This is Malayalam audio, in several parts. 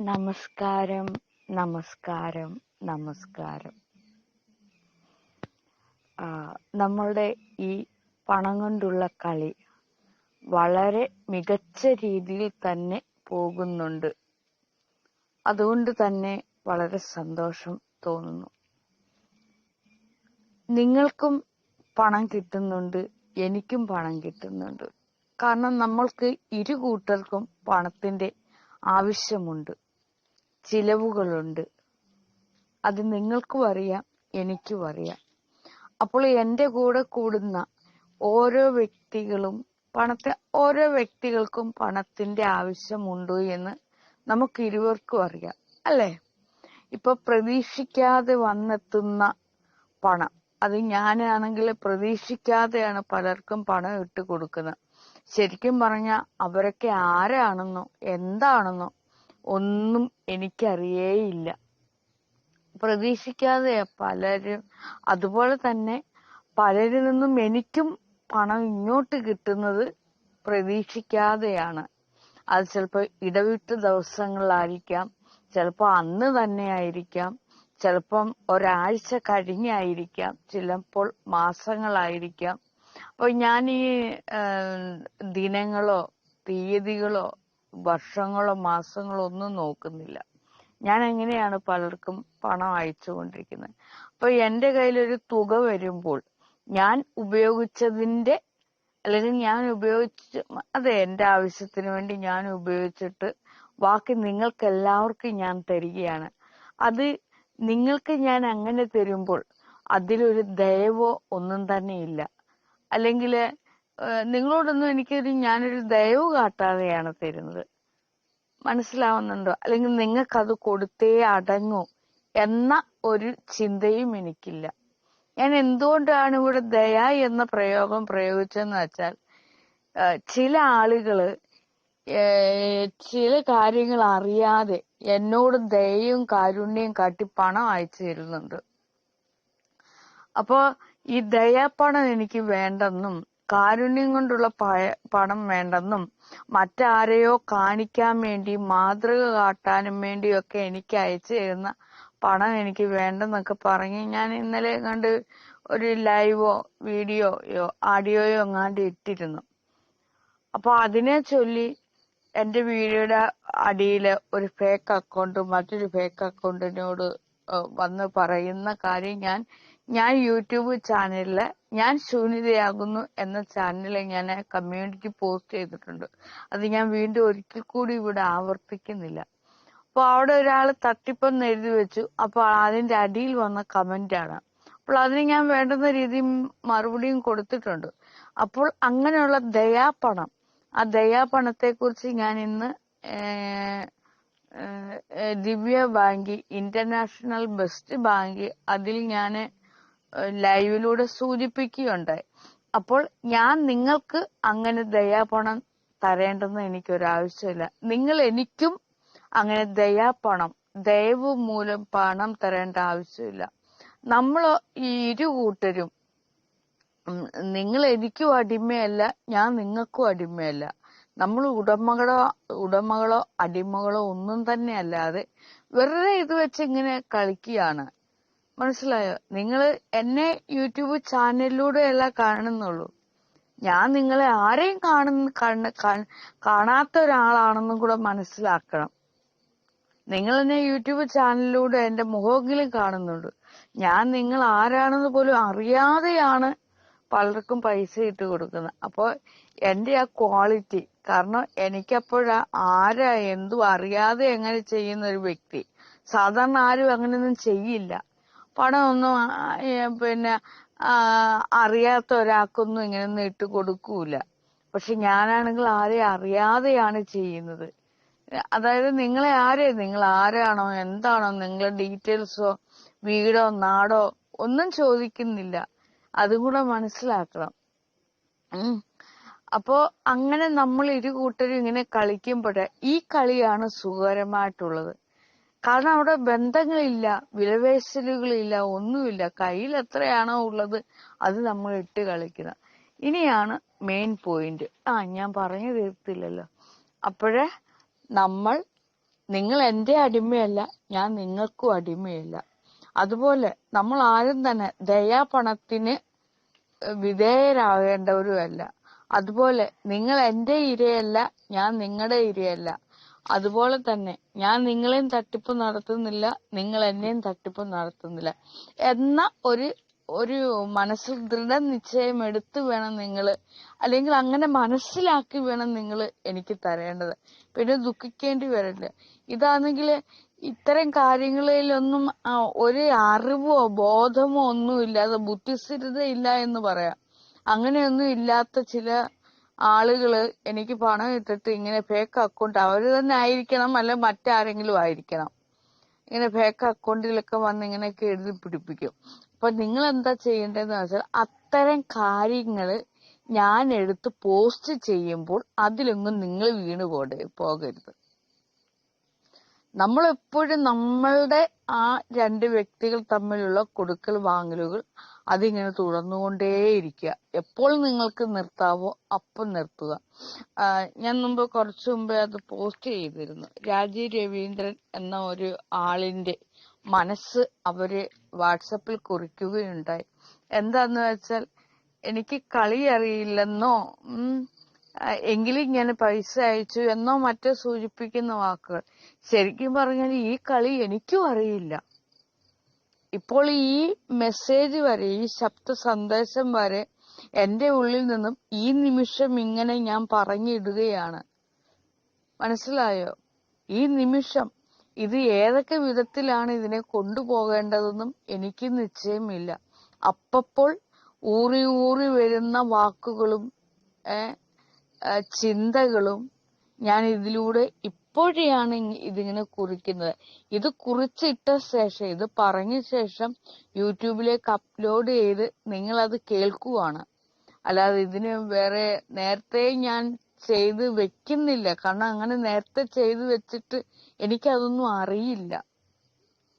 നമസ്കാരം നമസ്കാരം നമസ്കാരം. നമ്മളുടെ ഈ പണം കൊണ്ടുള്ള കളി വളരെ മികച്ച രീതിയിൽ തന്നെ പോകുന്നുണ്ട്. അതുകൊണ്ട് തന്നെ വളരെ സന്തോഷം തോന്നുന്നു. നിങ്ങൾക്കും പണം കിട്ടുന്നുണ്ട് എനിക്കും പണം കിട്ടുന്നുണ്ട്. കാരണം നമ്മൾക്ക് ഇരു കൂട്ടർക്കും പണത്തിന്റെ ആവശ്യമുണ്ട്. ചിലവുകളുണ്ട്. അത് നിങ്ങൾക്കും അറിയാം എനിക്കും അറിയാം. അപ്പോൾ എന്റെ കൂടെ കൂടുന്ന ഓരോ വ്യക്തികളും പണത്തെ ഓരോ വ്യക്തികൾക്കും പണത്തിന്റെ ആവശ്യമുണ്ട് എന്ന് നമുക്ക് ഇരുവർക്കും അറിയാം അല്ലേ? ഇപ്പൊ പ്രതീക്ഷിക്കാതെ വന്നെത്തുന്ന പണം അത് ഞാനാണെങ്കിൽ പ്രതീക്ഷിക്കാതെയാണ് പലർക്കും പണം ഇട്ട് കൊടുക്കുന്നത് ശരിക്കും പറഞ്ഞ അവരൊക്കെ ആരാണെന്നോ എന്താണെന്നോ ഒന്നും എനിക്കറിയേയില്ല. പ്രതീക്ഷിക്കാതെ പലരും അതുപോലെ തന്നെ പലരിൽ നിന്നും എനിക്കും പണം ഇങ്ങോട്ട് കിട്ടുന്നത് പ്രതീക്ഷിക്കാതെയാണ്. അത് ചിലപ്പോൾ ഇടവിട്ട ദിവസങ്ങളിലായിരിക്കാം ചിലപ്പോൾ അന്ന് തന്നെ ആയിരിക്കാം ചിലപ്പം ഒരാഴ്ച കഴിഞ്ഞായിരിക്കാം ചിലപ്പോൾ മാസങ്ങളായിരിക്കാം. അപ്പൊ ഞാൻ ഈ ദിനങ്ങളോ തീയതികളോ വർഷങ്ങളോ മാസങ്ങളോ ഒന്നും നോക്കുന്നില്ല. ഞാൻ എങ്ങനെയാണ് പലർക്കും പണം അയച്ചുകൊണ്ടിരിക്കുന്നത്? അപ്പൊ എന്റെ ഒരു തുക വരുമ്പോൾ ഞാൻ ഉപയോഗിച്ചതിന്റെ അല്ലെങ്കിൽ ഞാൻ ഉപയോഗിച്ച് അതെ എന്റെ ആവശ്യത്തിന് വേണ്ടി ഞാൻ ഉപയോഗിച്ചിട്ട് ബാക്കി നിങ്ങൾക്ക് എല്ലാവർക്കും ഞാൻ തരികയാണ്. അത് നിങ്ങൾക്ക് ഞാൻ അങ്ങനെ തരുമ്പോൾ അതിലൊരു ദയവോ ഒന്നും തന്നെ ഇല്ല. അല്ലെങ്കിൽ നിങ്ങളോടൊന്നും എനിക്കൊരു ഞാനൊരു ദയവ് കാട്ടാതെയാണ് തരുന്നത്. മനസ്സിലാവുന്നുണ്ടോ? അല്ലെങ്കിൽ നിങ്ങൾക്ക് അത് കൊടുത്തേ അടങ്ങൂ എന്ന ഒരു ചിന്തയും എനിക്കില്ല. ഞാൻ എന്തുകൊണ്ടാണ് ഇവിടെ ദയ എന്ന പ്രയോഗം പ്രയോഗിച്ചതെന്ന് വെച്ചാൽ ചില ആളുകൾ ചില കാര്യങ്ങൾ അറിയാതെ എന്നോട് ദയയും കാരുണ്യവും കാട്ടി പണം അയച്ചു തരുന്നുണ്ട്. അപ്പോ ഈ ദയാപ്പണം എനിക്ക് വേണ്ടെന്നും കാരുണ്യം കൊണ്ടുള്ള പണം വേണ്ടെന്നും മറ്റാരെയോ കാണിക്കാൻ വേണ്ടി മാതൃക കാട്ടാനും വേണ്ടിയൊക്കെ എനിക്ക് അയച്ചു തരുന്ന പണം എനിക്ക് വേണ്ടെന്നൊക്കെ പറഞ്ഞ് ഞാൻ ഇന്നലെ കണ്ട് ഒരു ലൈവോ വീഡിയോയോ ആഡിയോയോ എങ്ങാണ്ട് ഇട്ടിരുന്നു. അപ്പൊ അതിനെ ചൊല്ലി എന്റെ വീഡിയോയുടെ അടിയിൽ ഒരു ഫേക്ക് അക്കൗണ്ടും മറ്റൊരു ഫേക്ക് അക്കൗണ്ടിനോട് വന്ന് പറയുന്ന കാര്യം ഞാൻ ഞാൻ യൂട്യൂബ് ചാനലിൽ ഞാൻ ശൂന്യതയാകുന്നു എന്ന ചാനലിൽ ഞാൻ കമ്മ്യൂണിറ്റി പോസ്റ്റ് ചെയ്തിട്ടുണ്ട്. അത് ഞാൻ വീണ്ടും ഒരിക്കൽ കൂടി ഇവിടെ ആവർത്തിക്കുന്നില്ല. അപ്പൊ അവിടെ ഒരാൾ തട്ടിപ്പെന്ന് എഴുതി വെച്ചു. അപ്പൊ അതിന്റെ അടിയിൽ വന്ന കമന്റ് ആണ് അപ്പോൾ അതിന് ഞാൻ വേണ്ടുന്ന രീതിയിൽ മറുപടിയും കൊടുത്തിട്ടുണ്ട്. അപ്പോൾ അങ്ങനെയുള്ള ദയാപണം. ആ ദയാപണത്തെ കുറിച്ച് ഞാൻ ഇന്ന് ദിവ്യ ബാങ്കി ഇന്റർനാഷണൽ ബെസ്റ്റ് ബാങ്കി അതിൽ ഞാൻ ലൈവിലൂടെ സൂചിപ്പിക്കുകയുണ്ടായി. അപ്പോൾ ഞാൻ നിങ്ങൾക്ക് അങ്ങനെ ദയാപണം തരേണ്ടെന്ന് എനിക്കൊരാവശ്യമില്ല. നിങ്ങൾ എനിക്കും അങ്ങനെ ദയാപണം ദയവ് മൂലം പണം തരേണ്ട ആവശ്യമില്ല. നമ്മൾ ഈ ഇരു കൂട്ടരും നിങ്ങൾ എനിക്കും അടിമയല്ല ഞാൻ നിങ്ങൾക്കും അടിമയല്ല. നമ്മൾ ഉടമകളോ ഉടമകളോ അടിമകളോ ഒന്നും തന്നെ അല്ലാതെ വെറുതെ ഇത് വെച്ച് ഇങ്ങനെ കളിക്കുകയാണ്. മനസ്സിലായോ? നിങ്ങൾ എന്നെ യൂട്യൂബ് ചാനലിലൂടെയല്ല കാണുന്നുള്ളൂ. ഞാൻ നിങ്ങളെ ആരെയും കാണുന്ന കാണാത്ത ഒരാളാണെന്നും കൂടെ മനസ്സിലാക്കണം. നിങ്ങൾ എന്നെ യൂട്യൂബ് ചാനലിലൂടെ എന്റെ മുഖമെങ്കിലും കാണുന്നുണ്ട്. ഞാൻ നിങ്ങൾ ആരാണെന്ന് പോലും അറിയാതെയാണ് പലർക്കും പൈസ ഇട്ട് കൊടുക്കുന്നത്. അപ്പോൾ എന്റെ ആ ക്വാളിറ്റി കാരണം എനിക്കപ്പോഴാ ആരാ എന്തും അറിയാതെ എങ്ങനെ ചെയ്യുന്ന ഒരു വ്യക്തി. സാധാരണ ആരും അങ്ങനെയൊന്നും ചെയ്യില്ല. പണമൊന്നും പിന്നെ അറിയാത്ത ഒരാൾക്കൊന്നും ഇങ്ങനെ ഇട്ട് കൊടുക്കൂല. പക്ഷെ ഞാനാണെങ്കിൽ ആരെയും അറിയാതെയാണ് ചെയ്യുന്നത്. അതായത് നിങ്ങളെ ആരെ നിങ്ങൾ ആരാണോ എന്താണോ നിങ്ങളെ ഡീറ്റെയിൽസോ വീടോ നാടോ ഒന്നും ചോദിക്കുന്നില്ല. അതും കൂടെ മനസ്സിലാക്കണം. അപ്പോ അങ്ങനെ നമ്മൾ ഇരു കൂട്ടരും ഇങ്ങനെ കളിക്കുമ്പോഴേ ഈ കളിയാണ് സുഖകരമായിട്ടുള്ളത്. കാരണം അവിടെ ബന്ധങ്ങളില്ല വിലപേശലുകളില്ല ഒന്നുമില്ല. കയ്യിൽ എത്രയാണോ ഉള്ളത് അത് നമ്മൾ ഇട്ട് കളിക്കുന്നത് ഇനിയാണ് മെയിൻ പോയിന്റ് ആ ഞാൻ പറഞ്ഞു തീർത്തില്ലല്ലോ. അപ്പോഴേ നമ്മൾ നിങ്ങൾ എന്റെ അടിമയല്ല ഞാൻ നിങ്ങൾക്കും അടിമയല്ല. അതുപോലെ നമ്മൾ ആരും തന്നെ ദയാപണത്തിന് വിധേയരാകേണ്ടവരുമല്ല. അതുപോലെ നിങ്ങൾ എന്റെ ഇരയല്ല ഞാൻ നിങ്ങളുടെ ഇരയല്ല. അതുപോലെ തന്നെ ഞാൻ നിങ്ങളെയും തട്ടിപ്പ് നടത്തുന്നില്ല നിങ്ങൾ എന്നെയും തട്ടിപ്പ് നടത്തുന്നില്ല. എന്ന ഒരു ഒരു മനസ്സിൽ ദൃഢനിശ്ചയം എടുത്ത് വേണം നിങ്ങൾ അല്ലെങ്കിൽ അങ്ങനെ മനസ്സിലാക്കി വേണം നിങ്ങൾ എനിക്ക് തരേണ്ടത്. പിന്നെ ദുഃഖിക്കേണ്ടി വരില്ല ഇതാണെങ്കിൽ ഇത്തരം കാര്യങ്ങളിലൊന്നും ഒരു അറിവോ ബോധമോ ഒന്നും ഇല്ലാതെ ബുദ്ധിസ്ഥിരത ഇല്ല എന്ന് പറയാം. അങ്ങനെയൊന്നും ഇല്ലാത്ത ചില ആളുകൾ എനിക്ക് പണം ഇട്ടിട്ട് ഇങ്ങനെ ഫേക്ക് അക്കൗണ്ട് അവർ തന്നെ ആയിരിക്കണം അല്ല മറ്റാരെങ്കിലും ആയിരിക്കണം. ഇങ്ങനെ ഫേക്ക് അക്കൗണ്ടിലൊക്കെ വന്ന് ഇങ്ങനെയൊക്കെ എഴുതി പിടിപ്പിക്കും. അപ്പൊ നിങ്ങൾ എന്താ ചെയ്യേണ്ടതെന്ന് വെച്ചാൽ അത്തരം കാര്യങ്ങൾ ഞാൻ എടുത്ത് പോസ്റ്റ് ചെയ്യുമ്പോൾ അതിലൊന്നും നിങ്ങൾ വീണ് പോകേ പോകരുത്. നമ്മൾ എപ്പോഴും നമ്മളുടെ ആ രണ്ട് വ്യക്തികൾ തമ്മിലുള്ള കൊടുക്കൽ വാങ്ങലുകൾ അതിങ്ങനെ തുടർന്നുകൊണ്ടേയിരിക്കുക. എപ്പോൾ നിങ്ങൾക്ക് നിർത്താവോ അപ്പം നിർത്തുക. ഞാൻ മുമ്പ് കുറച്ചു മുമ്പേ അത് പോസ്റ്റ് ചെയ്തിരുന്നു. രാജീവ് രവീന്ദ്രൻ എന്ന ഒരു ആളിന്റെ മനസ്സ് അവർ വാട്സപ്പിൽ കുറിക്കുകയുണ്ടായി. എന്താന്ന് വെച്ചാൽ എനിക്ക് കളി അറിയില്ലെന്നോ എങ്കിലും ഞാൻ പൈസ അയച്ചു എന്നോ മറ്റോ സൂചിപ്പിക്കുന്ന വാക്കുകൾ. ശരിക്കും പറഞ്ഞാൽ ഈ കളി എനിക്കും അറിയില്ല. ഇപ്പോൾ ഈ മെസ്സേജ് വരെ ഈ ശബ്ദ സന്ദേശം വരെ എന്റെ ഉള്ളിൽ നിന്നും ഈ നിമിഷം ഇങ്ങനെ ഞാൻ പറഞ്ഞിടുകയാണ്. മനസ്സിലായോ? ഈ നിമിഷം ഇത് ഏതൊക്കെ വിധത്തിലാണ് ഇതിനെ കൊണ്ടുപോകേണ്ടതെന്നും എനിക്ക് നിശ്ചയമില്ല. അപ്പപ്പോൾ ഊറി ഊറി വരുന്ന വാക്കുകളും ചിന്തകളും ഞാൻ ഇതിലൂടെ ഇപ്പോഴെയാണ് ഇങ് ഇതിങ്ങനെ കുറിക്കുന്നത്. ഇത് കുറിച്ചിട്ട ശേഷം ഇത് പറഞ്ഞ ശേഷം യൂട്യൂബിലേക്ക് അപ്ലോഡ് ചെയ്ത് നിങ്ങൾ അത് കേൾക്കുവാണ്. അല്ലാതെ ഇതിന് വേറെ നേരത്തെ ഞാൻ ചെയ്ത് വെക്കുന്നില്ല. കാരണം അങ്ങനെ നേരത്തെ ചെയ്ത് വെച്ചിട്ട് എനിക്കതൊന്നും അറിയില്ല.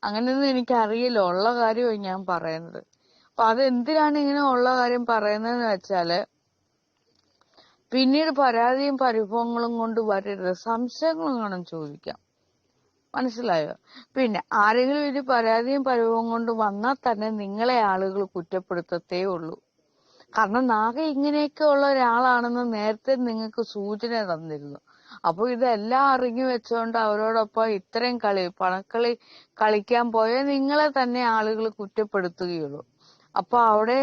അങ്ങനെയൊന്നും എനിക്ക് അറിയില്ല ഉള്ള കാര്യമാണ് ഞാൻ പറയുന്നത്. അപ്പൊ അതെന്തിനാണ് ഇങ്ങനെ ഉള്ള കാര്യം പറയുന്നതെന്ന് വെച്ചാൽ പിന്നീട് പരാതിയും പരിഭവങ്ങളും കൊണ്ട് വരരുത്. സംശയങ്ങളും കാണും ചോദിക്കാം മനസ്സിലായോ? പിന്നെ ആരെങ്കിലും ഒരു പരാതിയും പരിഭവം കൊണ്ട് വന്നാൽ തന്നെ നിങ്ങളെ ആളുകൾ കുറ്റപ്പെടുത്തത്തേ ഉള്ളൂ. കാരണം നാഗ ഇങ്ങനെയൊക്കെ ഉള്ള ഒരാളാണെന്ന് നേരത്തെ നിങ്ങൾക്ക് സൂചന തന്നിരുന്നു. അപ്പൊ ഇതെല്ലാം അറിഞ്ഞു വെച്ചുകൊണ്ട് അവരോടൊപ്പം ഇത്രയും കളി പണക്കളി കളിക്കാൻ പോയ നിങ്ങളെ തന്നെ ആളുകൾ കുറ്റപ്പെടുത്തുകയുള്ളൂ. അപ്പൊ അവിടെ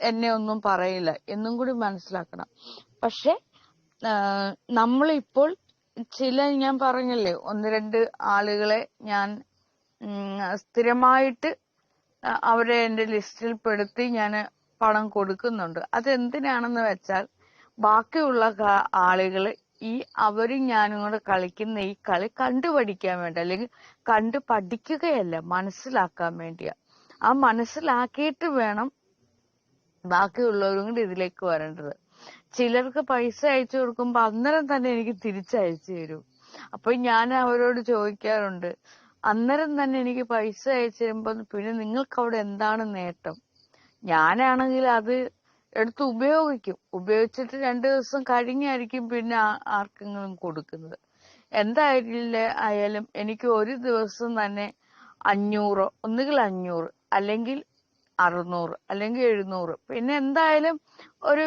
എന്നെ ഒന്നും പറയില്ല. എന്നും കൂടി മനസ്സിലാക്കണം. പക്ഷെ നമ്മളിപ്പോൾ ചില ഞാൻ പറഞ്ഞല്ലേ ഒന്ന് രണ്ട് ആളുകളെ ഞാൻ സ്ഥിരമായിട്ട് അവരെ എന്റെ ലിസ്റ്റിൽ പെടുത്തി ഞാൻ പണം കൊടുക്കുന്നുണ്ട്. അതെന്തിനാണെന്ന് വെച്ചാൽ ബാക്കിയുള്ള ആളുകൾ ഈ അവരും ഞാനും കൂടെ കളിക്കുന്ന ഈ കളി കണ്ടുപഠിക്കാൻ വേണ്ടി അല്ലെങ്കിൽ കണ്ടു പഠിക്കുകയല്ല മനസ്സിലാക്കാൻ വേണ്ടിയാ. ആ മനസ്സിലാക്കിയിട്ട് വേണം ബാക്കിയുള്ളവരും കൂടി ഇതിലേക്ക് വരേണ്ടത്. ചിലർക്ക് പൈസ അയച്ചു കൊടുക്കുമ്പോ അന്നേരം തന്നെ എനിക്ക് തിരിച്ചയച്ചു തരും. അപ്പൊ ഞാൻ അവരോട് ചോദിക്കാറുണ്ട് അന്നേരം തന്നെ എനിക്ക് പൈസ അയച്ചു തരുമ്പോ പിന്നെ നിങ്ങൾക്ക് അവിടെ എന്താണ് നേട്ടം? ഞാനാണെങ്കിൽ അത് എടുത്ത് ഉപയോഗിക്കും. ഉപയോഗിച്ചിട്ട് രണ്ടു ദിവസം കഴിഞ്ഞായിരിക്കും പിന്നെ ആർക്കെങ്കിലും കൊടുക്കുന്നത്. എന്തായാലും ആയാലും എനിക്ക് ഒരു ദിവസം തന്നെ അഞ്ഞൂറോ ഒന്നുകിൽ അഞ്ഞൂറ് അല്ലെങ്കിൽ അറുന്നൂറ് അല്ലെങ്കിൽ എഴുന്നൂറ്. പിന്നെ എന്തായാലും ഒരു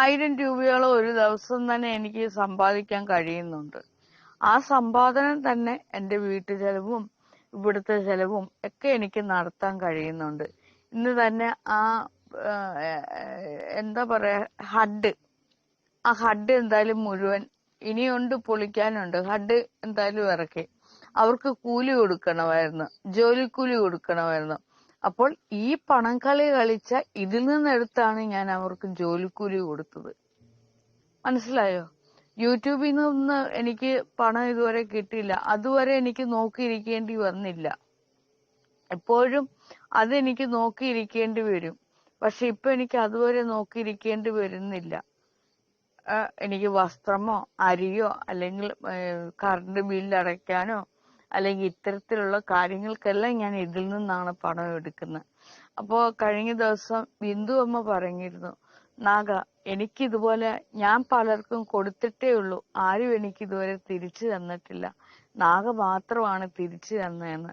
ആയിരം രൂപയോളം ഒരു ദിവസം തന്നെ എനിക്ക് സമ്പാദിക്കാൻ കഴിയുന്നുണ്ട്. ആ സമ്പാദനം തന്നെ എന്റെ വീട്ടു ചെലവും ഇവിടുത്തെ ചെലവും ഒക്കെ എനിക്ക് നടത്താൻ കഴിയുന്നുണ്ട്. ഇന്ന് തന്നെ ആ, എന്താ പറയാ ഹഡ് ആ ഹഡ് എന്തായാലും മുഴുവൻ ഇനിയുണ്ട് പൊളിക്കാനുണ്ട്. ഹഡ് എന്തായാലും ഇറക്കി. അവർക്ക് കൂലി കൊടുക്കണമായിരുന്നു ജോലിക്കൂലി കൊടുക്കണമായിരുന്നു. അപ്പോൾ ഈ പണം കളി കളിച്ച ഇതിൽ നിന്നെടുത്താണ് ഞാൻ അവർക്ക് ജോലിക്കൂലി കൊടുത്തത്. മനസ്സിലായോ? യൂട്യൂബിൽ നിന്ന് എനിക്ക് പണം ഇതുവരെ കിട്ടിയില്ല. അതുവരെ എനിക്ക് നോക്കിയിരിക്കേണ്ടി വന്നില്ല. എപ്പോഴും അതെനിക്ക് നോക്കിയിരിക്കേണ്ടി വരും. പക്ഷെ ഇപ്പൊ എനിക്ക് അതുവരെ നോക്കിയിരിക്കേണ്ടി വരുന്നില്ല. എനിക്ക് വസ്ത്രമോ അരിയോ അല്ലെങ്കിൽ കറണ്ട് ബില്ല് അടയ്ക്കാനോ അല്ലെങ്കിൽ ഇത്തരത്തിലുള്ള കാര്യങ്ങൾക്കെല്ലാം ഞാൻ ഇതിൽ നിന്നാണ് പണം എടുക്കുന്നത്. അപ്പോ കഴിഞ്ഞ ദിവസം ബിന്ദു അമ്മ പറഞ്ഞിരുന്നു നാഗ എനിക്ക് ഇതുപോലെ ഞാൻ പലർക്കും കൊടുത്തിട്ടേ ഉള്ളൂ. ആരും എനിക്ക് ഇതുവരെ തിരിച്ചു തന്നിട്ടില്ല. നാഗ മാത്രമാണ് തിരിച്ചു തന്നതെന്ന്.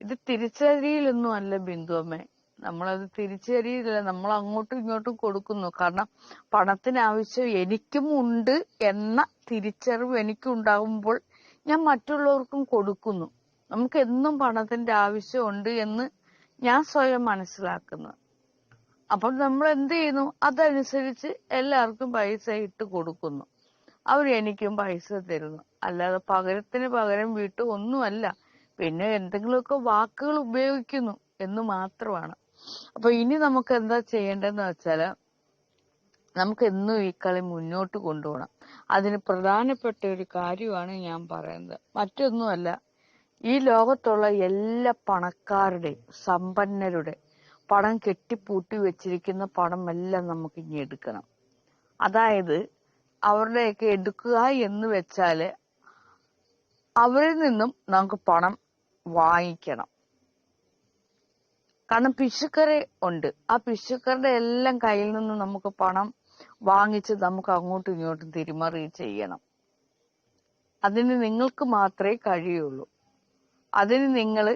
ഇത് തിരിച്ചറിയിലൊന്നും അല്ല ബിന്ദു അമ്മ. നമ്മളത് തിരിച്ചറിയില്ല നമ്മൾ അങ്ങോട്ടും ഇങ്ങോട്ടും കൊടുക്കുന്നു. കാരണം പണത്തിന് ആവശ്യം എനിക്കും ഉണ്ട് എന്ന തിരിച്ചറിവ് എനിക്കുണ്ടാകുമ്പോൾ ഞാൻ മറ്റുള്ളവർക്കും കൊടുക്കുന്നു. നമുക്ക് എന്നും പണത്തിന്റെ ആവശ്യമുണ്ട് എന്ന് ഞാൻ സ്വയം മനസ്സിലാക്കുന്നു. അപ്പോൾ നമ്മൾ എന്ത് ചെയ്യുന്നു? അതനുസരിച്ച് എല്ലാവർക്കും പൈസ ഇട്ട് കൊടുക്കുന്നു. അവർ എനിക്കും പൈസ തരുന്നു. അല്ലാതെ പകരത്തിന് പകരം വീട്ടു ഒന്നുമല്ല. പിന്നെ എന്തെങ്കിലുമൊക്കെ വാക്കുകൾ ഉപയോഗിക്കുന്നു എന്ന് മാത്രമാണ്. അപ്പൊ ഇനി നമുക്ക് എന്താ ചെയ്യേണ്ടതെന്ന് വെച്ചാൽ നമുക്ക് എന്നും ഈ കളി മുന്നോട്ട് കൊണ്ടുപോകണം. അതിന് പ്രധാനപ്പെട്ട ഒരു കാര്യമാണ് ഞാൻ പറയുന്നത്. മറ്റൊന്നുമല്ല ഈ ലോകത്തുള്ള എല്ലാ പണക്കാരുടെയും സമ്പന്നരുടെ പണം കെട്ടിപ്പൂട്ടി വെച്ചിരിക്കുന്ന പണം എല്ലാം നമുക്ക് ഇനി എടുക്കണം. അതായത് അവരുടെയൊക്കെ എടുക്കുക എന്ന് വെച്ചാൽ അവരിൽ നിന്നും നമുക്ക് പണം വാങ്ങിക്കണം. കാരണം പിശുക്കരെ ഉണ്ട്. ആ പിശുക്കരുടെ എല്ലാം കയ്യിൽ നിന്നും നമുക്ക് പണം വാങ്ങിച്ച് നമുക്ക് അങ്ങോട്ടും ഇങ്ങോട്ടും തിരിമറി ചെയ്യണം. അതിന് നിങ്ങൾക്ക് മാത്രമേ കഴിയുള്ളൂ. അതിന് നിങ്ങൾ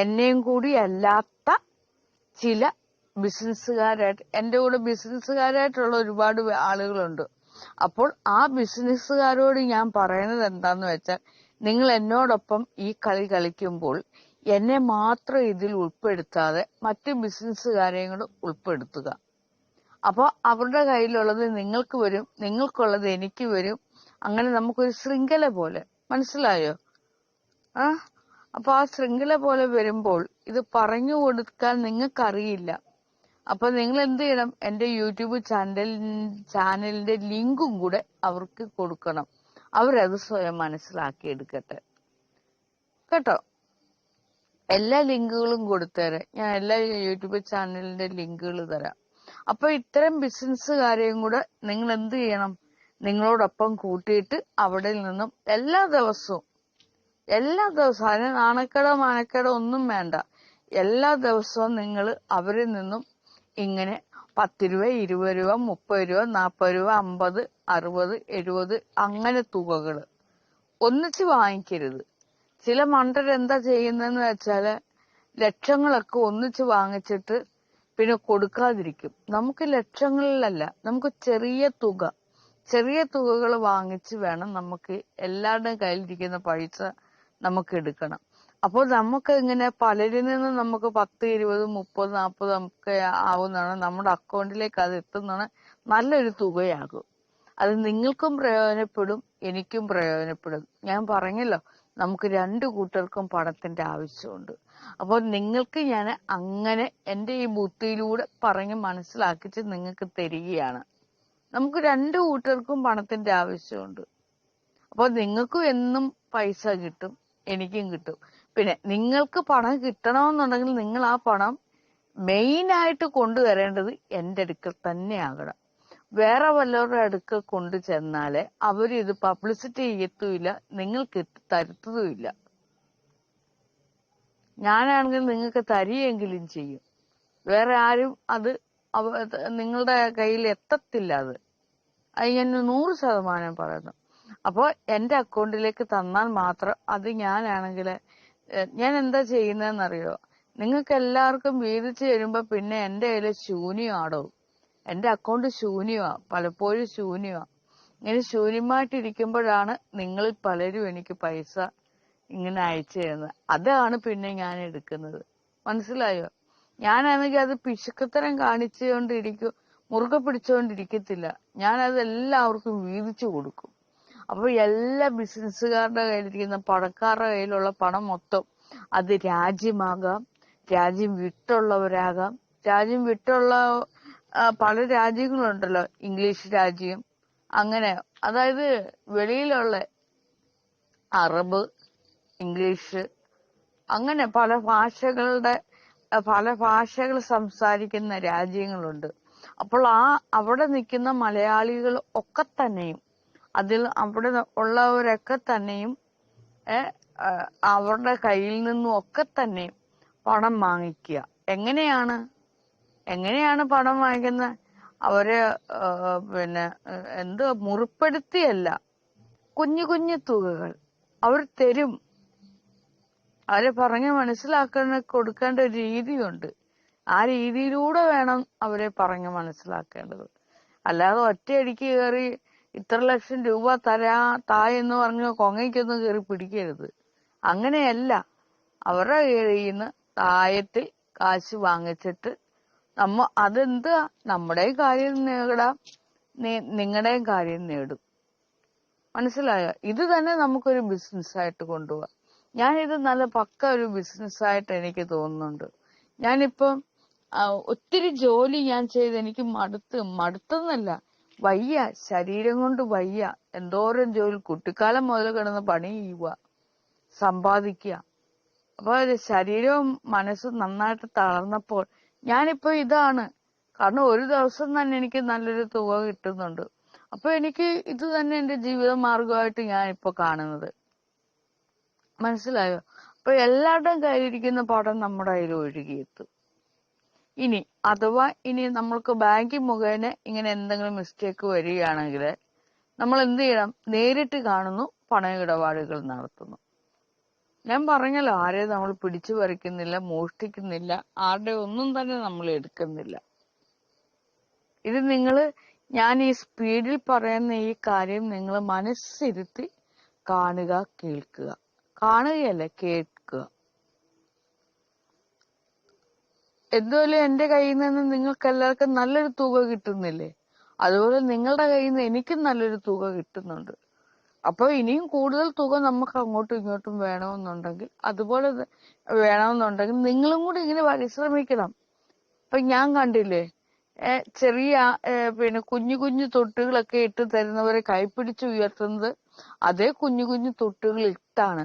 എന്നെയും കൂടി അല്ലാത്ത ചില ബിസിനസ്സുകാരായിട്ട് എന്റെ കൂടെ ബിസിനസ്സുകാരായിട്ടുള്ള ഒരുപാട് ആളുകളുണ്ട്. അപ്പോൾ ആ ബിസിനസ്സുകാരോട് ഞാൻ പറയുന്നത് എന്താന്ന് വെച്ചാൽ നിങ്ങൾ എന്നോടൊപ്പം ഈ കളി കളിക്കുമ്പോൾ എന്നെ മാത്രം ഇതിൽ ഉൾപ്പെടുത്താതെ മറ്റു ബിസിനസ്സുകാരെയും കൂടെ ഉൾപ്പെടുത്തുക. അപ്പോൾ അവരുടെ കയ്യിലുള്ളത് നിങ്ങൾക്ക് വരും നിങ്ങൾക്കുള്ളത് എനിക്ക് വരും. അങ്ങനെ നമുക്കൊരു ശൃംഖല പോലെ. മനസ്സിലായോ? ആ? അപ്പൊ ആ ശൃംഖല പോലെ വരുമ്പോൾ ഇത് പറഞ്ഞു കൊടുക്കാൻ നിങ്ങൾക്കറിയില്ല. അപ്പൊ നിങ്ങൾ എന്ത് ചെയ്യണം? എന്റെ യൂട്യൂബ് ചാനൽ ചാനലിന്റെ ലിങ്കും കൂടെ അവർക്ക് കൊടുക്കണം. അവരത് സ്വയം മനസ്സിലാക്കി എടുക്കട്ടെ കേട്ടോ? എല്ലാ ലിങ്കുകളും കൊടുത്തേരെ. ഞാൻ എല്ലാ യൂട്യൂബ് ചാനലിന്റെ ലിങ്കുകൾ തരാം. അപ്പൊ ഇത്തരം ബിസിനസ് ബിസിനസ്സുകാരെയും കൂടെ നിങ്ങൾ എന്ത് ചെയ്യണം? നിങ്ങളോടൊപ്പം കൂട്ടിയിട്ട് അവിടെ നിന്നും എല്ലാ ദിവസവും എല്ലാ ദിവസവും അതിന് നാണക്കേടോ മാനക്കേടോ ഒന്നും വേണ്ട. എല്ലാ ദിവസവും നിങ്ങൾ അവരിൽ നിന്നും ഇങ്ങനെ പത്ത് രൂപ ഇരുപത് രൂപ മുപ്പത് രൂപ നാൽപ്പത് രൂപ അമ്പത് അറുപത് എഴുപത് അങ്ങനെ തുകകൾ ഒന്നിച്ച് വാങ്ങിക്കരുത്. ചില മണ്ടർ എന്താ ചെയ്യുന്നതെന്ന് വെച്ചാൽ ലക്ഷങ്ങളൊക്കെ ഒന്നിച്ച് വാങ്ങിച്ചിട്ട് പിന്നെ കൊടുക്കാതിരിക്കും. നമുക്ക് ലക്ഷങ്ങളിലല്ല നമുക്ക് ചെറിയ തുക ചെറിയ തുകകൾ വാങ്ങിച്ച് വേണം നമുക്ക് എല്ലാവരുടെയും കയ്യിലിരിക്കുന്ന പൈസ നമുക്ക് എടുക്കണം. അപ്പോൾ നമുക്ക് ഇങ്ങനെ പലരിൽ നിന്ന് നമുക്ക് പത്ത് ഇരുപത് മുപ്പത് നാൽപ്പത് നമുക്ക് ആവുന്നതാണ്. നമ്മുടെ അക്കൗണ്ടിലേക്ക് അത് എത്തുന്നതാണ് നല്ലൊരു തുകയാകും. അത് നിങ്ങൾക്കും പ്രയോജനപ്പെടും എനിക്കും പ്രയോജനപ്പെടും. ഞാൻ പറഞ്ഞല്ലോ നമുക്ക് രണ്ടു കൂട്ടർക്കും പണത്തിന്റെ ആവശ്യമുണ്ട്. അപ്പോൾ നിങ്ങൾക്ക് ഞാൻ അങ്ങനെ എന്റെ ഈ ബുദ്ധിയിലൂടെ പറഞ്ഞ് മനസ്സിലാക്കിച്ച് നിങ്ങൾക്ക് തരികയാണ്. നമുക്ക് രണ്ടു കൂട്ടർക്കും പണത്തിന്റെ ആവശ്യമുണ്ട്. അപ്പോൾ നിങ്ങൾക്കും എന്നും പൈസ കിട്ടും എനിക്കും കിട്ടും. പിന്നെ നിങ്ങൾക്ക് പണം കിട്ടണമെന്നുണ്ടെങ്കിൽ നിങ്ങൾ ആ പണം മെയിൻ ആയിട്ട് കൊണ്ടുവരേണ്ടത് എന്റെ അടുക്കൽ തന്നെ ആകണം വേറെ വല്ലവരുടെ അടുക്ക കൊണ്ടു ചെന്നാൽ അവരിത് പബ്ലിസിറ്റി ചെയ്യത്തുമില്ല നിങ്ങൾക്ക് തരുത്തതുമില്ല ഞാനാണെങ്കിൽ നിങ്ങൾക്ക് തരികയെങ്കിലും ചെയ്യും. വേറെ ആരും അത് നിങ്ങളുടെ കയ്യിൽ എത്തത്തില്ല അത്. അത് ഞാൻ നൂറ് ശതമാനം പറയുന്നു. അപ്പോൾ എന്റെ അക്കൗണ്ടിലേക്ക് തന്നാൽ മാത്രം അത് ഞാനാണെങ്കിൽ ഞാൻ എന്താ ചെയ്യുന്നതെന്നറിയോ? നിങ്ങൾക്ക് എല്ലാവർക്കും വീതിച്ച് തരുമ്പോൾ പിന്നെ എന്റെ കയ്യിൽ ശൂന്യമാടോ എന്റെ അക്കൗണ്ട് ശൂന്യമാണ് പലപ്പോഴും ശൂന്യമാണ് ഇങ്ങനെ ശൂന്യമായിട്ടിരിക്കുമ്പോഴാണ് നിങ്ങളിൽ പലരും എനിക്ക് പൈസ ഇങ്ങനെ അയച്ചു തരുന്നത്. അതാണ് പിന്നെ ഞാൻ എടുക്കുന്നത്. മനസ്സിലായോ? ഞാനാണെങ്കിൽ അത് പിശുക്കത്തരം കാണിച്ചുകൊണ്ടിരിക്കും മുറുകെ പിടിച്ചുകൊണ്ടിരിക്കത്തില്ല. ഞാനത് എല്ലാവർക്കും വീതിച്ചു കൊടുക്കും. അപ്പൊ എല്ലാ ബിസിനസ്സുകാരുടെ കയ്യിലിരിക്കുന്ന പണക്കാരുടെ കയ്യിലുള്ള പണം മൊത്തം അത് രാജ്യമാകാം. രാജ്യം വിട്ടുള്ളവരാകാം. രാജ്യം വിട്ടുള്ള പല രാജ്യങ്ങളുണ്ടല്ലോ. ഇംഗ്ലീഷ് രാജ്യം അങ്ങനെ. അതായത് വെളിയിലുള്ള അറബ് ഇംഗ്ലീഷ് അങ്ങനെ പല ഭാഷകളുടെ പല ഭാഷകൾ സംസാരിക്കുന്ന രാജ്യങ്ങളുണ്ട്. അപ്പോൾ ആ അവിടെ നിൽക്കുന്ന മലയാളികൾ ഒക്കെ തന്നെയും അതിൽ അവിടെ ഉള്ളവരൊക്കെ തന്നെയും അവരുടെ കയ്യിൽ നിന്നും ഒക്കെ തന്നെയും പണം വാങ്ങിക്കുക. എങ്ങനെയാണ്? എങ്ങനെയാണ് പണം വാങ്ങിക്കുന്നത് അവരെ പിന്നെ എന്ത് മുറിപ്പെടുത്തിയല്ല. കുഞ്ഞു കുഞ്ഞു തുകകൾ. അവർ തരും. അവരെ പറഞ്ഞ് മനസ്സിലാക്കുന്ന കൊടുക്കേണ്ട ഒരു രീതിയുണ്ട്. ആ രീതിയിലൂടെ വേണം അവരെ പറഞ്ഞ് മനസ്സിലാക്കേണ്ടത്. അല്ലാതെ ഒറ്റയടിക്ക് കയറി ഇത്ര ലക്ഷം രൂപ തരാ താ എന്ന് പറഞ്ഞ് കൊങ്ങയ്ക്കൊന്നും കയറി പിടിക്കരുത്. അങ്ങനെയല്ല. അവരുടെ കയ്യിൽ നിന്ന് തായത്തിൽ കാശ് വാങ്ങിച്ചിട്ട് നമ്മ അതെന്താ? നമ്മുടെ കാര്യം നേടാം. നിങ്ങളുടെ കാര്യം നേടും. മനസ്സിലായോ? ഇത് തന്നെ നമുക്കൊരു ബിസിനസ് ആയിട്ട് കൊണ്ടുപോകാം ഞാനിത് നല്ല പക്ക ഒരു ബിസിനസ് ആയിട്ട് എനിക്ക് തോന്നുന്നുണ്ട്. ഞാനിപ്പം ഒത്തിരി ജോലി ഞാൻ ചെയ്ത് എനിക്ക് മടുത്ത് മടുത്തെന്നല്ല. വയ്യ. ശരീരം കൊണ്ട് വയ്യ. എന്തോരം ജോലി. കുട്ടിക്കാലം മുതൽ കിടന്ന് പണി ചെയ്യുക സമ്പാദിക്കുക അപ്പൊ ശരീരവും മനസ്സും നന്നായിട്ട് തളർന്നപ്പോൾ ഞാനിപ്പോ ഇതാണ്. കാരണം ഒരു ദിവസം തന്നെ എനിക്ക് നല്ലൊരു തുക കിട്ടുന്നുണ്ട്. അപ്പൊ എനിക്ക് ഇത് തന്നെ എന്റെ ജീവിത മാർഗമായിട്ട് ഞാൻ ഇപ്പൊ കാണുന്നത്. മനസ്സിലായോ? അപ്പൊ എല്ലാവരുടെയും കയ്യിലിരിക്കുന്ന പടം നമ്മുടെ കയ്യിൽ ഒഴുകിയെത്തും ഇനി അഥവാ ഇനി നമ്മൾക്ക് ബാങ്ക് മുഖേന ഇങ്ങനെ എന്തെങ്കിലും മിസ്റ്റേക്ക് വരികയാണെങ്കിൽ നമ്മൾ എന്ത് ചെയ്യണം? നേരിട്ട് കാണുന്നു പണ ഇടപാടുകൾ നടത്തുന്നു. ഞാൻ പറഞ്ഞല്ലോ ആരെയും നമ്മൾ പിടിച്ചു പറിക്കുന്നില്ല മോഷ്ടിക്കുന്നില്ല ആരുടെ ഒന്നും തന്നെ നമ്മൾ എടുക്കുന്നില്ല. ഇത് നിങ്ങൾ ഞാൻ ഈ സ്പീഡിൽ പറയുന്ന ഈ കാര്യം നിങ്ങൾ മനസ്സിരുത്തി കാണുക കേൾക്കുക. കാണുകയല്ല കേൾക്കുക. എന്തുപോലെ എന്റെ കയ്യിൽ നിന്ന് നിങ്ങൾക്ക് എല്ലാവർക്കും നല്ലൊരു തുക കിട്ടുന്നില്ലേ? അതുപോലെ നിങ്ങളുടെ കയ്യിൽ നിന്ന് എനിക്കും നല്ലൊരു തുക കിട്ടുന്നുണ്ട്. അപ്പൊ ഇനിയും കൂടുതൽ തുക നമുക്ക് അങ്ങോട്ടും ഇങ്ങോട്ടും വേണമെന്നുണ്ടെങ്കിൽ അതുപോലെ വേണമെന്നുണ്ടെങ്കിൽ നിങ്ങളും കൂടി ഇങ്ങനെ പരിശ്രമിക്കണം. ഇപ്പൊ ഞാൻ കണ്ടില്ലേ ചെറിയ പിന്നെ കുഞ്ഞു കുഞ്ഞു തൊട്ടുകളൊക്കെ ഇട്ട് തരുന്നവരെ കൈപ്പിടിച്ച് ഉയർത്തുന്നത് അതേ കുഞ്ഞു കുഞ്ഞു തൊട്ടുകൾ ഇട്ടാണ്.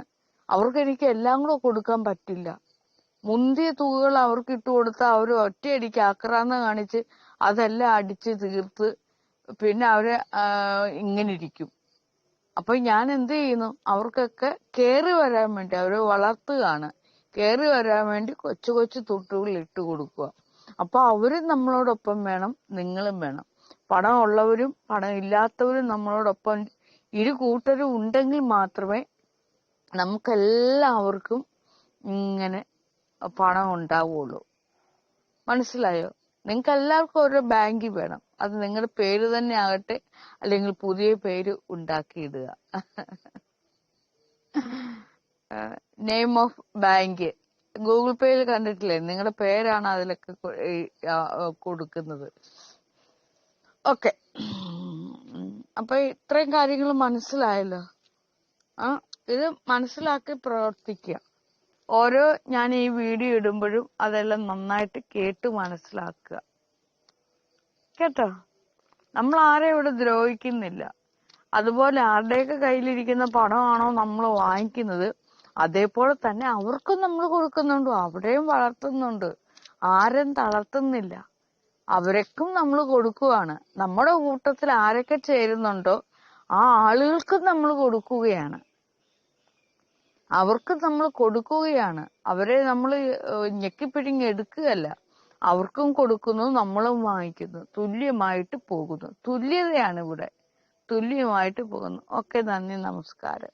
അവർക്ക് എനിക്ക് എല്ലാം കൂടെ കൊടുക്കാൻ പറ്റില്ല. മുന്തിയ തുകകൾ അവർക്ക് ഇട്ട് കൊടുത്താൽ അവർ ഒറ്റയടിക്ക് ആക്രാന്തം കാണിച്ച് അതെല്ലാം അടിച്ച് തീർത്ത് പിന്നെ അവർ ഇങ്ങനെ ഇരിക്കും. അപ്പൊ ഞാൻ എന്ത് ചെയ്യുന്നു അവർക്കൊക്കെ കേറി വരാൻ വേണ്ടി അവരെ വളർത്തുകയാണ്. കേറി വരാൻ വേണ്ടി കൊച്ചു കൊച്ചു തൊട്ടുകൾ ഇട്ട് കൊടുക്കുക. അപ്പൊ അവരും നമ്മളോടൊപ്പം വേണം നിങ്ങളും വേണം. പണം ഉള്ളവരും പണം ഇല്ലാത്തവരും നമ്മളോടൊപ്പം ഇരു കൂട്ടരും ഉണ്ടെങ്കിൽ മാത്രമേ നമുക്കെല്ലാവർക്കും ഇങ്ങനെ പണം ഉണ്ടാവുള്ളൂ. മനസ്സിലായോ? നിങ്ങൾക്ക് എല്ലാവർക്കും ഓരോ ബാങ്കിൽ വേണം. അത് നിങ്ങളുടെ പേര് തന്നെ ആകട്ടെ അല്ലെങ്കിൽ പുതിയ പേര് ഉണ്ടാക്കിയിടുക. നെയിം ഓഫ് ബാങ്ക് ഗൂഗിൾ പേയിൽ കണ്ടിട്ടില്ലേ? നിങ്ങളുടെ പേരാണ് അതിലൊക്കെ കൊടുക്കുന്നത്. ഓക്കെ അപ്പൊ ഇത്രയും കാര്യങ്ങൾ മനസ്സിലായല്ലോ? ആ ഇത് മനസ്സിലാക്കി പ്രവർത്തിക്കുക. ഓരോ ഞാൻ ഈ വീഡിയോ ഇടുമ്പോഴും അതെല്ലാം നന്നായിട്ട് കേട്ട് മനസ്സിലാക്കുക. കേട്ടോ? നമ്മൾ ആരെയും ഇവിടെ ദ്രോഹിക്കുന്നില്ല. അതുപോലെ ആരുടെയൊക്കെ കയ്യിലിരിക്കുന്ന പണമാണോ നമ്മൾ വാങ്ങിക്കുന്നത് അതേപോലെ തന്നെ അവർക്കും നമ്മൾ കൊടുക്കുന്നുണ്ട് അവിടെയും വളർത്തുന്നുണ്ട്. ആരും തളർത്തുന്നില്ല. അവരക്കും നമ്മൾ കൊടുക്കുകയാണ് നമ്മുടെ കൂട്ടത്തിൽ ആരൊക്കെ ചേരുന്നുണ്ടോ ആ ആളുകൾക്കും നമ്മൾ കൊടുക്കുകയാണ്. അവർക്ക് നമ്മൾ കൊടുക്കുകയാണ്. അവരെ നമ്മൾ ഞെക്കിപ്പിഴിഞ്ഞ് എടുക്കുകയല്ല. അവർക്കും കൊടുക്കുന്നു നമ്മളും വാങ്ങിക്കുന്നു. തുല്യമായിട്ട് പോകുന്നു. തുല്യതയാണ് ഇവിടെ. തുല്യമായിട്ട് പോകുന്നു. ഓക്കെ നന്ദി നമസ്കാരം.